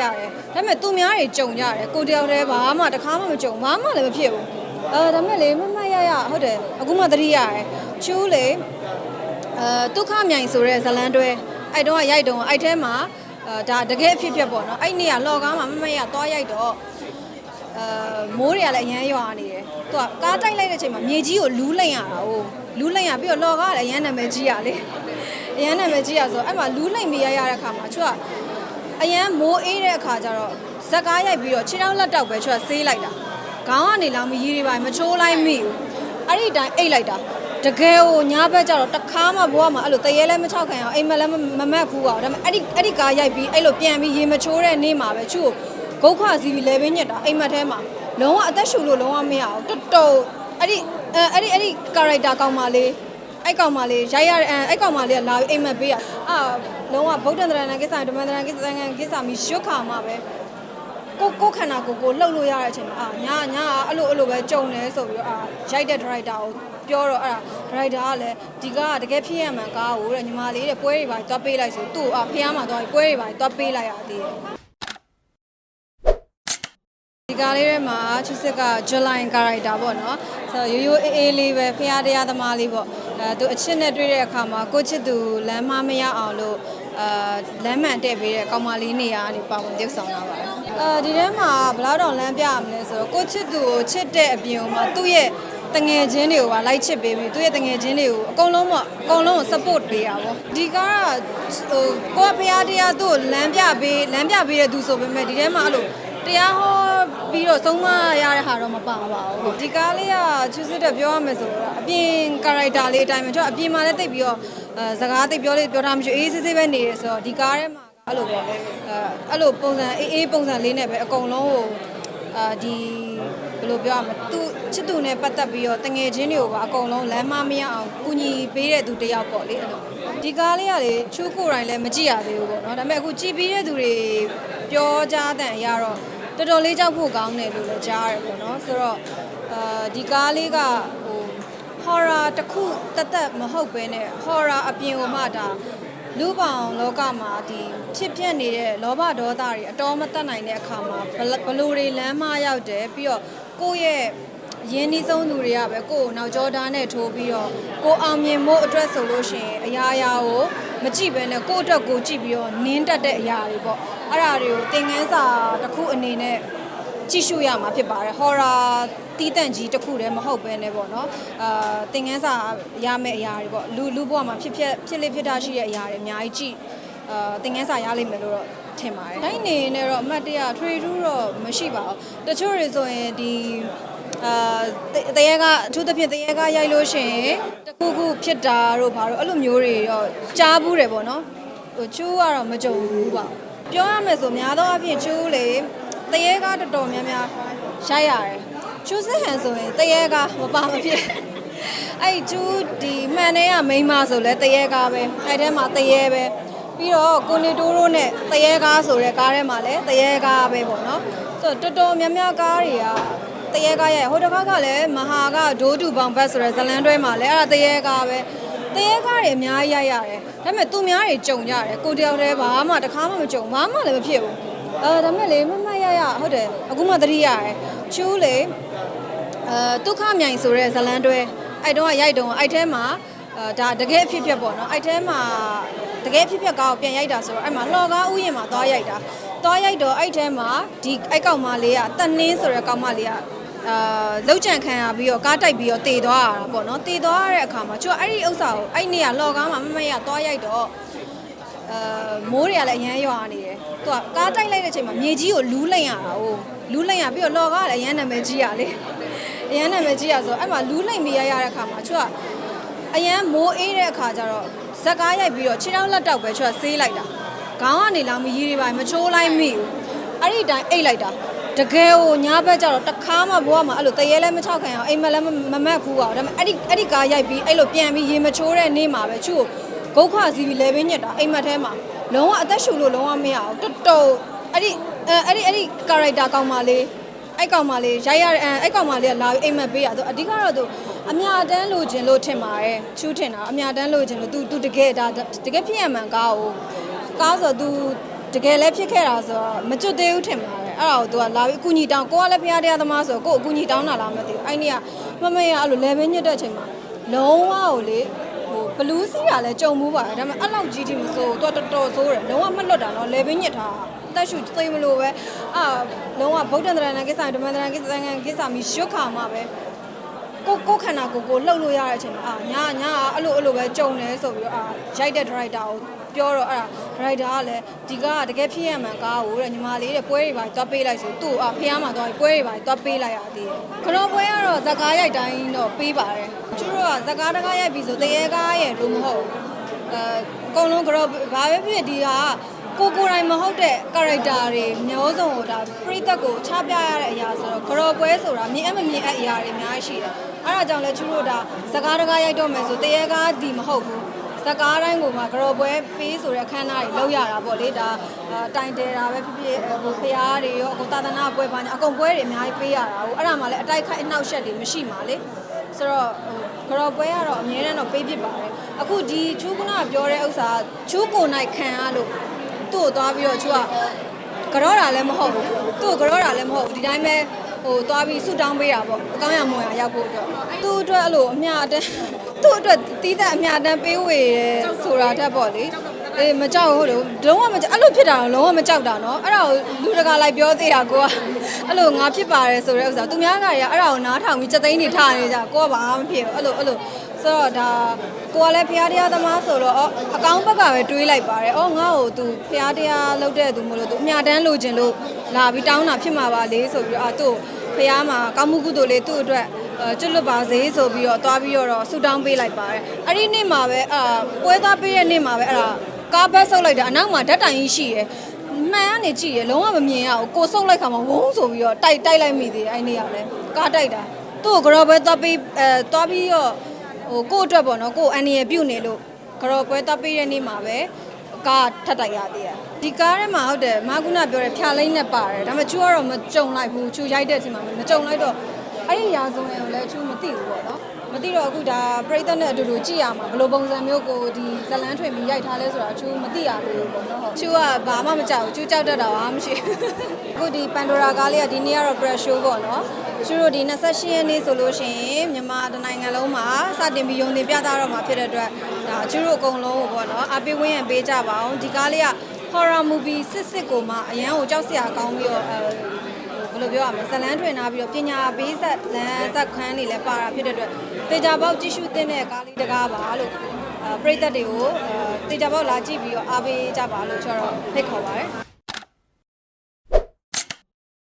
ရိုက်ရတယ်ဒါပေမဲ့သူများတွေကြုံကြတယ်ကိုတယောက်တည်းဘာမှတစ်ခါမှမကြုံဘာမှလည်းမဖြစ်ဘူးအဲဒါပေမဲ့လေမမတ်ရရဟုတ်တယ်အခုမှသတိရတယ်ချူးလေအဲဒုက္ခမြိုင်ဆိုတဲ့ဇလန်းတွဲအဲ့တော့ကရိုက်တော့အဲ့ထဲမှာအဲဒါတကယ်အဖြစ်ဖြစ်ပေါ့နော်အဲ့နေ့ကလော်ကားမှာမမတ်ရသွားရိုက်တော့အဲမိုးတွေကလည်းအရမ်းရွာနေတယ်။သူကကားတိုက်လိုက်တဲ့အချိန်မှာမြေကြီးကိုလူးလိုက်ရတာ哦လူးလိုက်ရပြီးတော့လော်ကားကလည်းအရမ်းနာမည်ကြီးရလေ။အရမ်းနာမည်ကြီးရဆိုတော့အဲ့မှာလူးလိုက်မိရရတဲ့အခါမှာသူက အရန်မိုးအေးတဲ့အခါကျတော့ဇက်ကားရိုက်ပြီးတော့ခြေထောက်လက်တောက်ပဲသူကဆေးလိုက်တာ။ခေါင်းကနေလောင်ပြီးရီတွေပါမချိုးလိုက်မိဘူး။အဲ့ဒီတိုင်းအိတ်လိုက်တာတကယ်ကိုညာဘက်ကျတော့တခါမှဘဝမှာအဲ့လိုတရေလဲမချောက်ခံအောင်အိမ်မက်လည်းမမက်ဖူးပါဘူးဒါပေမဲ့အဲ့ဒီအဲ့ဒီကားရိုက်ပြီးအဲ့လိုပြန်ပြီးရေမချိုးတဲ့နေ့မှာပဲသူ့ကိုဂုတ်ခစီပြီးလဲပင်းညက်တာအိမ်မက်ထဲမှာလုံးဝအသက်ရှူလို့လုံးဝမရအောင်တော်တော်အဲ့ဒီအဲ့ဒီအဲ့ဒီကာရိုက်တာကောင်မလေးအဲ့ကောင်မလေးရိုက်ရတဲ့အဲ့ကောင်မလေးကလာပြီးအိမ်မက်ပေးရအာ လုံးဝဗုဒ္ဓန္တရဏကိစ္စဓမ္မန္တရဏကိစ္စသံဃာကိစ္စမီရွတ်ခါမှာပဲကိုကိုခန္ဓာကိုယ်ကိုလှုပ်လို့ရတဲ့အချိန်မှာအာညာညာအဲ့လိုအဲ့လိုပဲကြုံတယ်ဆိုပြီးတော့အာရိုက်တဲ့ director ကိုပြောတော့အဲ့ဒါ director ကလည်းဒီကားကတကယ်ဖြစ်ရမှန်ကားကိုတဲ့ညီမလေးတဲ့ပွဲတွေပါသွားပေးလိုက်ဆိုသူ့အာဖះမှာသွားပြီးပွဲတွေပါသွားပေးလိုက်ရသေးတယ်ဒီကားလေးထဲမှာချစ်စစ်က July character ပေါ့နော်ဆိုတော့ရိုးရိုးအေးအေးလေးပဲဖះတရားသမားလေးပေါ့အဲသူအချစ်နဲ့တွေ့တဲ့အခါမှာကိုချစ်သူလမ်းမမရအောင်လို့ အာလမ်းမှန်တဲ့ပေးတဲ့ကောင်မလေးနေရာကနေပါဝင်ပြုတ်ဆောင်လာပါတယ်အဲဒီထဲမှာဘယ်လောက်တောင်လမ်းပြရမလဲဆိုတော့ကိုချစ်သူကိုချစ်တဲ့အပြင်မှာသူ့ရဲ့တငယ်ချင်းတွေကိုပါလိုက်ချစ်ပေးပြီးသူ့ရဲ့တငယ်ချင်းတွေကိုအကုန်လုံးပေါ့အကုန်လုံးကို support ပေးတာပေါ့ဒီကားကဟိုကိုကဖះတရားသူ့ကိုလမ်းပြပေးလမ်းပြပေးတဲ့သူဆိုပေမဲ့ဒီထဲမှာအဲ့လိုတရားဟောပြီးတော့ဆုံးမရတဲ့ဟာတော့မပါပါဘူးဒီကားလေးကချူစစ်တဲ့ပြောရမယ်ဆိုတော့အပြင် character လေးအတိုင်းပဲကျွန်တော်အပြင်မှာလည်းတိတ်ပြီးတော့အဲ စကားတိတ်ပြောလေးပြောတာမရှိအေးစစ်စစ်ပဲနေရဆိုတော့ဒီကားထဲမှာအဲ့လိုပေါ့အဲအဲ့လိုပုံစံအေးအေးပုံစံလေးနဲ့ပဲအကုန်လုံးကိုအာဒီဘယ်လိုပြောရမလဲသူချစ်သူနဲ့ပတ်သက်ပြီးတော့တငယ်ချင်းတွေကိုပါအကုန်လုံးလမ်းမမရအောင်ကူညီပေးတဲ့သူတစ်ယောက်ပေါ့လေအဲ့လိုဒီကားလေးကလေချူကိုယ်တိုင်လည်းမကြည့်ရသေးဘူးပေါ့နော်ဒါပေမဲ့အခုကြည့်ပြီးတဲ့သူတွေပြောကြတဲ့အရာတော့တော်တော်လေးကြောက်ဖို့ကောင်းတယ်လို့လည်းကြားရတယ်ပေါ့နော်ဆိုတော့အာဒီကားလေးကဟို horror တစ်ခုတသက်မဟုတ်ဘဲနဲ့ horror အပြင်ကိုမှဒါလူပောင်လောကမှာဒီဖြစ်ပျက်နေတဲ့လောဘဒေါသတွေအတော်မတတ်နိုင်တဲ့အခါမှာဘလဘလို့တွေလမ်းမရောက်တယ်ပြီးတော့ကိုယ့်ရဲ့ရင်းနှီးဆုံးသူတွေကပဲကိုယ့်ကိုနောက်ကျောသားနဲ့ထိုးပြီးတော့ကိုအောင်မြင်ဖို့အတွက်ဆိုလို့ရှိရင်အရာရာကိုမကြည့်ဘဲနဲ့ကိုယ့်အတွက်ကိုကြည့်ပြီးတော့နင်းတက်တဲ့အရာတွေပေါ့အဲ့ဒါတွေကိုသင်ခန်းစာတစ်ခုအနေနဲ့ ကြည့်ရှုရမှာဖြစ်ပါတယ် horror တီးတန့်ကြီးတစ်ခုတည်းမဟုတ်ဘဲနဲ့ပေါ့နော်အာသင်ခန်းစာရမယ့်အရာတွေပေါ့လူလူဘဝမှာဖြစ်ဖြစ်ဖြစ်လေဖြစ်တာရှိတဲ့အရာတွေအများကြီးကြည့်အာသင်ခန်းစာရလိမ့်မယ်လို့တော့ထင်ပါတယ်တိုင်းနေနဲ့တော့အမှတ်တရ trade တော့မရှိပါဘူးတချို့တွေဆိုရင်ဒီအာတရေကအထူးသဖြင့်တရေကရိုက်လို့ရှိရင်တခုခုဖြစ်တာတို့ဘာလို့အဲ့လိုမျိုးတွေတော့ကြားဘူးတယ်ပေါ့နော်ဟိုကျိုးကတော့မကြုံဘူးပါဘူးပြောရမယ်ဆိုများသောအားဖြင့်ကျိုးလေ တရေကားတော်တော်များများရိုက်ရတယ်ကျူးစစ်ဟန်ဆိုရင်တရေကားမပါမဖြစ်အဲ့ကျူးဒီမှန်တဲ့ကမိန်းမဆိုလဲတရေကားပဲအဲ့ထဲမှာတရေပဲပြီးတော့ကိုနေတိုးတို့နဲ့တရေကားဆိုတဲ့ကားထဲမှာလည်းတရေကားပဲပေါ့နော်ဆိုတော့တော်တော်များများကားတွေကတရေကားရဲ့ဟိုတစ်ခါကလည်းမဟာကဒိုးတူပေါင်ဘတ်ဆိုတဲ့ဇလန်တွဲမှာလည်းအဲ့ဒါတရေကားပဲတရေကားတွေအများကြီးရိုက်ရတယ်ဒါပေမဲ့သူများတွေကြုံကြတယ်ကိုတယောက်တည်းဘာမှတစ်ခါမှမကြုံဘာမှလည်းမဖြစ်ဘူး အဲဒါမဲ့လေမမတ်ရရဟုတ်တယ်အခုမှသတိရတယ်ချူးလေအဲဒုက္ခမြိုင်ဆိုတဲ့ဇလန်းတွဲအဲ့တော့ကရိုက်တော့အဲ့ထဲမှာအဲဒါတကယ်အဖြစ်ဖြစ်ပေါ့နော်အဲ့ထဲမှာတကယ်အဖြစ်ဖြစ်ကားကိုပြန်ရိုက်တာဆိုတော့အဲ့မှာလှော်ကားဥယျာဉ်မှာသွားရိုက်တာသွားရိုက်တော့အဲ့ထဲမှာဒီအဲ့ကောင်မလေးကတန်နှင်းဆိုတဲ့ကောင်မလေးကအာလောက်ကြံခံရပြီးတော့ကားတိုက်ပြီးတော့တေသွားရတာပေါ့နော်တေသွားရတဲ့အခါမှာကျို့အဲ့ဒီဥစ္စာကိုအဲ့နေ့ကလှော်ကားမှာမမတ်ရသွားရိုက်တော့အဲမိုးတွေကလည်းအရမ်းရွာနေတယ်။ သူကကားတိုက်လိုက်တဲ့အချိန်မှာမြေကြီးကိုလူးလိုက်ရတာ哦လူးလိုက်ရပြီးတော့လော်ကားလည်းအရမ်းနာမည်ကြီးရလေ။အရမ်းနာမည်ကြီးရဆိုတော့အဲ့မှာလူးလိုက်မိရရတဲ့အခါမှာသူကအရန်မိုးအေးတဲ့အခါကျတော့ဇက်ကားရိုက်ပြီးတော့ခြေထောက်လက်တောက်ပဲသူကဆေးလိုက်တာ။ခေါင်းကနေလောင်ပြီးရီတွေပါမချိုးလိုက်မိဘူး။အဲ့ဒီတိုင်းအိတ်လိုက်တာတကယ်ကိုညာဘက်ကျတော့တခါမှဘဝမှာအဲ့လိုတရေလဲမချောက်ခံအောင်အိမ်မက်လည်းမမက်ဘူးပါဒါပေမဲ့အဲ့ဒီအဲ့ဒီကားရိုက်ပြီးအဲ့လိုပြန်ပြီးရေမချိုးတဲ့နေ့မှာပဲသူ့ကိုဂုတ်ခစီပြီးလဲပင်းညက်တာအိမ်မက်ထဲမှာ လုံးဝအသက်ရှူလို့လုံးဝမရအောင်တော်တော်အဲ့ဒီအဲ့ဒီအဲ့ဒီ character ကောင်းပါလေအဲ့ကောင်မလေးရိုက်ရတဲ့အဲ့ကောင်မလေးကလာပြီးအိမ်မက်ပေးရသူအဓိကတော့သူအမြတမ်းလိုချင်လို့ထင်ပါတယ်ချူးထင်တာအမြတမ်းလိုချင်လို့ तू तू တကယ်ဒါတကယ်ဖြစ်ရမှန်ကားကိုကားဆို तू တကယ်လည်းဖြစ်ခဲ့တာဆိုတော့မကျွတ်သေးဘူးထင်ပါတယ်အဲ့ဒါကိုသူကလာပြီးအကူညီတောင်းကိုကလည်းဖရားတရားသမားဆိုတော့ကို့အကူညီတောင်းတာလားမသိဘူးအဲ့နေ့ကမမေကအဲ့လို level ညစ်တဲ့အချိန်မှာလုံးဝကိုလေဟို ဘလူးစီးတာလည်းကြုံမှုပါတယ်ဒါပေမဲ့အဲ့လောက်ကြီးတိမဆိုးသူကတော်တော်ဆိုးတယ်လုံးဝမလွတ်တာနော် level ညစ်ထားတာအသက်ရှူသိမလို့ပဲအာလုံးဝဗုဒ္ဓံတရဏကိစ္စဓမ္မတရဏကိစ္စကိစ္စမီရွတ်ခါမှာပဲကိုကိုခန္ဓာကိုယ်ကိုလှုပ်လို့ရတဲ့အချိန်မှာအာညာညာအဲ့လိုအဲ့လိုပဲကြုံတယ်ဆိုပြီးတော့အာရိုက်တဲ့ director ကို ပြောတော့အဲ့ဒါ director ကလည်းဒီကတကယ်ဖြစ်ရမှန်ကားကိုတဲ့ညီမလေးတဲ့ပွဲတွေပါတွားပေးလိုက်ဆိုသူ့အာဖះမှာတွားပွဲတွေပါတွားပေးလိုက်ရသေးတယ်ခရောပွဲကတော့ဇကားရိုက်တိုင်းတော့ပေးပါတယ်သူတို့ကဇကားတကားရိုက်ပြီဆိုတရေကားရဲ့လို့မဟုတ်အဲအကုန်လုံးခရောဘာပဲဖြစ်ဒီဟာကိုကိုယ်တိုင်မဟုတ်တဲ့ character တွေမျိုးစုံကိုဒါပရိသတ်ကိုချပြရတဲ့အရာဆိုတော့ခရောပွဲဆိုတာမြင်အပ်မမြင်အပ်အရာတွေအများကြီးရှိတယ်အဲ့ဒါကြောင့်လဲသူတို့ဒါဇကားတကားရိုက်တော့မယ်ဆိုတရေကားဒီမဟုတ်ဘူး ဇကားတိုင်းကိုမှခရောပွဲပေးဆိုတဲ့အခမ်းအနားတွေလုပ်ရတာပေါ့လေဒါအာတိုင်တယ်တာပဲဖြစ်ဖြစ်ဟိုဖျားတွေရောအခုသာသနာပွဲပါညာအကုန်ပွဲတွေအများကြီးပေးရတာဟုတ်အဲ့ဒါမှလည်းအတိုက်ခိုက်အနှောက်အယှက်တွေမရှိမှာလေဆိုတော့ဟိုခရောပွဲကတော့အများနဲ့တော့ပေးဖြစ်ပါတယ်အခုဒီချူကနာပြောတဲ့ဥစ္စာချူကိုနိုင်ခံရလို့သူ့ကိုသွားပြီးတော့ချူကကြောတာလည်းမဟုတ်ဘူးသူ့ကိုကြောတာလည်းမဟုတ်ဘူးဒီတိုင်းပဲဟိုသွားပြီးဆူတောင်းပေးတာပေါ့အကောင်းရမွန်ရရောက်ဖို့အတွက်သူ့အတွက်အဲ့လိုအမြအတန်း သူ့အတွက်တီးတဲ့အမြအတန်းပေးဝေတယ်ဆိုတာတက်ပေါ့လေအေးမကြောက်ဟုတ်တယ်လုံးဝမကြောက်အဲ့လိုဖြစ်တာတော့လုံးဝမကြောက်တာနော်အဲ့ဒါကိုလူတကာလိုက်ပြောသေးတာကိုကအဲ့လိုငါဖြစ်ပါတယ်ဆိုတဲ့ဥစ္စာသူများကတွေကအဲ့ဒါကိုနားထောင်ပြီးစက်သိန်းတွေထားနေကြကိုကဘာမှမဖြစ်ဘူးအဲ့လိုအဲ့လိုဆိုတော့ဒါကိုကလည်းဖျားတရားသမားဆိုတော့အော်အကောင်းဘက်ကပဲတွေးလိုက်ပါတယ်။အော်ငါ့ကို तू ဖျားတရားလုပ်တဲ့သူမလို့ तू အမြတမ်းလိုချင်လို့လာပြီးတောင်းတာဖြစ်မှာပါလေဆိုပြီးတော့အာသူ့ဖျားမှာကောင်းမှုကုသိုလ်လေးသူ့အတွက်အဲ ကျွတ်လွတ်ပါစေဆိုပြီးတော့သွားပြီးတော့ဆူတောင်းပေးလိုက်ပါတယ်။အဲ့ဒီနေ့မှာပဲအာပွဲသွားပေးတဲ့နေ့မှာပဲအဲ့ဒါကားဘက်ဆုပ်လိုက်တာအနောက်မှာဓာတ်တိုင်ကြီးရှိရယ်။မှန်ကနေကြည့်ရလုံးဝမမြင်ရဘူးကိုဆုပ်လိုက်ခါမှာဝုန်းဆိုပြီးတော့တိုက်တိုက်လိုက်မိသေးတယ်အဲ့နေ့ကလည်းကားတိုက်တာသူ့ကိုကြောပဲသွားပြီးအဲသွားပြီးတော့ဟိုကို့အတွက်ပေါ့နော်ကို့အန်နီရပြုတ်နေလို့ကြောပွဲသွားပြီးတဲ့နေ့မှာပဲကားထပ်တိုက်ရသေးတယ်ဒီကားထဲမှာဟုတ်တယ်မာကုနာပြောတယ်ဖြာလိမ့်နဲ့ပါတယ်ဒါပေမဲ့ချူကတော့မကြုံလိုက်ဘူးချူရိုက်တဲ့အချိန်မှာမကြုံလိုက်တော့ အဲ့ဒီရာဇဝင်ကိုလည်းချူမသိဘူးပေါ့နော်မသိတော့အခုဒါပရိသတ်နဲ့အတူတူကြည့်ရမှာဘယ်လိုပုံစံမျိုးကိုဒီဇလန်းထွင်ပြီးရိုက်ထားလဲဆိုတာချူမသိရဘူးပေါ့နော်ချူကဘာမှမကြောက်ဘူးချူကြောက်တတ်တာဘာမှမရှိဘူးအခုဒီပန်ဒိုရာကားလေးကဒီနေ့ကတော့ press show ပေါ့နော်ချူတို့ဒီ28ရက်နေ့ဆိုလို့ရှိရင်မြန်မာတနိုင်ငံလုံးမှာစတင်ပြီးယုံတင်ပြသတော့မှာဖြစ်တဲ့အတွက်ဒါချူတို့အကုန်လုံးကိုပေါ့နော်အပေးဝင်းရံပေးကြပါအောင်ဒီကားလေးက horror movie စစ်စစ်ကိုမှအရန်ကိုကြောက်စရာကောင်းပြီးတော့အဲဘ ယ်လိုပြောရမလဲဇလန်းထွင်ထားပြီးတော့ပညာပေးဆက်လန်းဆက်ခန်းတွေလည်းပါတာဖြစ်တဲ့အတွက်တေချာပေါက်ကြည့်ရှုသင့်တဲ့ကားလေးတကားပါလို့အဲပရိသတ်တွေကိုအဲတေချာပေါက်လာကြည့်ပြီးတော့အားပေးကြပါလို့ကျွန်တော်ဖိတ်ခေါ်ပါတယ်